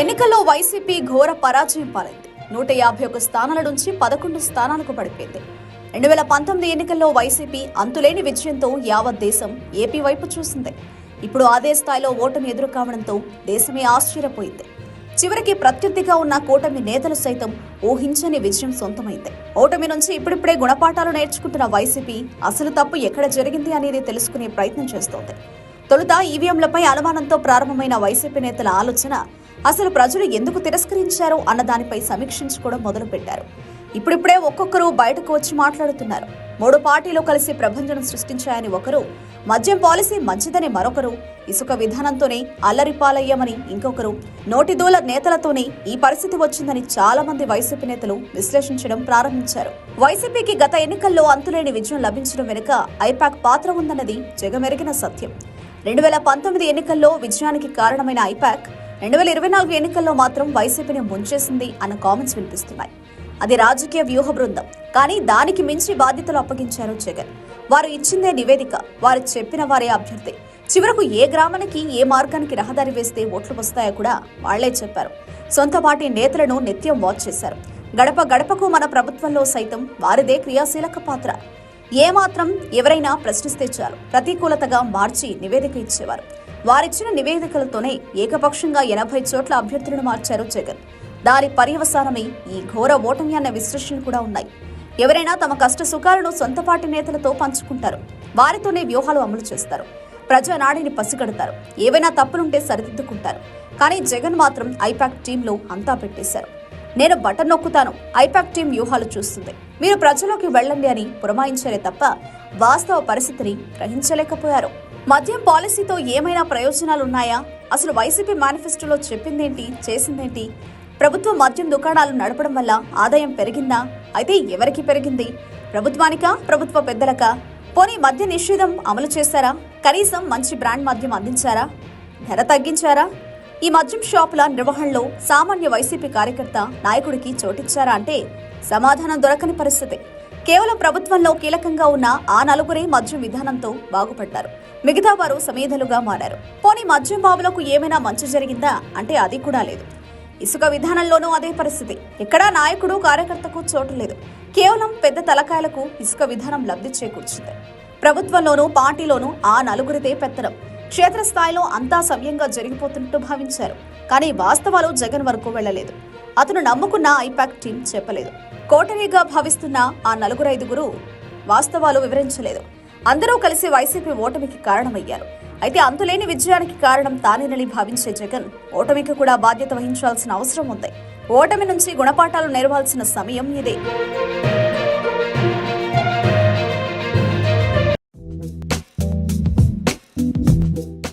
ఎన్నికల్లో వైసీపీ ఘోర పరాజయం పాలైంది. నూట యాభై ఒక స్థానాల నుంచి పదకొండు స్థానాలకు పడిపోయింది. రెండు వేల పంతొమ్మిది ఎన్నికల్లో వైసీపీ అంతులేని విజయంతో యావత్ దేశం ఏపీ వైపు చూసింది. ఇప్పుడు అదే స్థాయిలో ఓటమి ఎదురు కావడంతో దేశమే ఆశ్చర్యపోయింది. చివరికి ప్రత్యర్థిగా ఉన్న కూటమి నేతలు సైతం ఊహించని విజయం సొంతమైంది. ఓటమి నుంచి ఇప్పుడిప్పుడే గుణపాఠాలు నేర్చుకుంటున్న వైసీపీ అసలు తప్పు ఎక్కడ జరిగింది అనేది తెలుసుకునే ప్రయత్నం చేస్తోంది. తొలుత ఈవీఎంలపై అనుమానంతో ప్రారంభమైన వైసీపీ నేతల ఆలోచన అసలు ప్రజలు ఎందుకు తిరస్కరించారు అన్న దానిపై సమీక్షించుకోవడం మొదలుపెట్టారు. ఇప్పుడిప్పుడే ఒక్కొక్కరు బయటకు వచ్చి మాట్లాడుతున్నారు. మూడు పార్టీలు కలిసి ప్రభంజనం సృష్టించాయని ఒకరు మద్యం పాలసీ మంచిదని మరొకరు ఇసుక విధానంతోనే అల్లరిపాలయ్యామని ఇంకొకరు నోటిదూల నేతలతోనే ఈ పరిస్థితి వచ్చిందని చాలా మంది వైసీపీ నేతలు విశ్లేషించడం ప్రారంభించారు. వైసీపీకి గత ఎన్నికల్లో అంతులేని విజయం లభించడం వెనుక ఐపాక్ పాత్ర ఉందన్నది జగమెరిగిన సత్యం. రెండు వేల పంతొమ్మిది ఎన్నికల్లో విజయానికి కారణమైన ఐపాక్ రెండు వేల ఇరవై నాలుగు ఎన్నికల్లో మాత్రం వైసీపీని ముంచేసింది అన్న కామెంట్స్ వినిపిస్తున్నాయి. అది రాజకీయ వ్యూహ బృందం. కానీ దానికి మించి బాధ్యతలు అప్పగించారు జగన్. వారు ఇచ్చిందే నివేదిక వారు చెప్పిన వారే అభ్యర్థి. చివరకు ఏ గ్రామానికి ఏ మార్గానికి రహదారి వేస్తే ఓట్లు వస్తాయో కూడా వాళ్ళే చెప్పారు. సొంత పార్టీ నేతలను నిత్యం వాచ్ చేశారు. గడప గడపకు మన ప్రభుత్వంలో సైతం వారిదే క్రియాశీలక పాత్ర. ఏమాత్రం ఎవరైనా ప్రశ్నిస్తే చాలు. ప్రతికూలతగా మార్చి నివేదిక ఇచ్చేవారు. వారిచ్చిన నివేదికలతోనే ఏకపక్షంగా ఎనభై చోట్ల అభ్యర్థులను మార్చారు జగన్. దాని పర్యవసానమే ఈ ఘోర ఓటమి అన్న విశ్లేషణలు కూడా ఉన్నాయి. ఎవరైనా తమ కష్ట సుఖాలను సొంత పార్టీ నేతలతో పంచుకుంటారు. వారితోనే వ్యూహాలు అమలు చేస్తారు. ప్రజానాడిని పసిగడతారు. ఏవైనా తప్పులుంటే సరిదిద్దుకుంటారు. కానీ జగన్ మాత్రం ఐపాక్ టీంలో అంతా పెట్టేశారు. నేను బటన్ నొక్కుతాను. ఐపాక్ టీం వ్యూహాలు చూస్తుంది. మీరు ప్రజలోకి వెళ్ళండి అని పురమాయించారే తప్ప వాస్తవ పరిస్థితిని గ్రహించలేకపోయారు. మద్యం పాలసీతో ఏమైనా ప్రయోజనాలు ఉన్నాయా అసలు వైసీపీ మేనిఫెస్టోలో చెప్పిందేంటి? చేసిందేంటి? ప్రభుత్వ మద్యం దుకాణాలు నడపడం వల్ల ఆదాయం పెరిగిందా? అయితే ఎవరికి పెరిగింది? ప్రభుత్వానికా? ప్రభుత్వ పెద్దలక? పోనీ మద్య నిషేధం అమలు చేశారా? కనీసం మంచి బ్రాండ్ మద్యం అందించారా? ధర తగ్గించారా? ఈ మద్యం షాపుల నిర్వహణలో సామాన్య వైసీపీ కార్యకర్త నాయకుడికి చోటిచ్చారా అంటే సమాధానం దొరకని పరిస్థితి. కేవలం ప్రభుత్వంలో కీలకంగా ఉన్న ఆ నలుగురే మద్యం విధానంతో బాగుపడ్డారు. మిగతా వారు సమేధలుగా మారారు. పోనీ మద్యం బాబులకు ఏమైనా మంచి జరిగిందా? అంటే అది కూడా లేదు. ఇసుక విధానంలోనూ అదే పరిస్థితి. ఎక్కడా నాయకుడు కార్యకర్తకు చోటు లేదు. కేవలం పెద్ద తలకాయలకు ఇసుక విధానం లబ్ధి చేకూర్చింది. ప్రభుత్వంలోనూ పార్టీలోనూ ఆ నలుగురిదే పెత్తనం. క్షేత్రస్థాయిలో అంతా సవ్యంగా జరిగిపోతున్నట్టు భావించారు. కానీ వాస్తవాలు జగన్ వరకు వెళ్ళలేదు అతను నమ్ముకున్న ఐపాక్ టీం చెప్పలేదు. కోటరీగా భావిస్తున్న ఆ నలుగురు ఐదుగురు వాస్తవాలు వివరించలేదు. అందరూ కలిసి వైసీపీ ఓటమికి కారణమయ్యారు. అయితే అంతులేని విజయానికి కారణం తానేనని భావించే జగన్ ఓటమికి కూడా బాధ్యత వహించాల్సిన అవసరం ఉంది. ఓటమి నుంచి గుణపాఠాలు నేర్వాల్సిన సమయం ఇదే.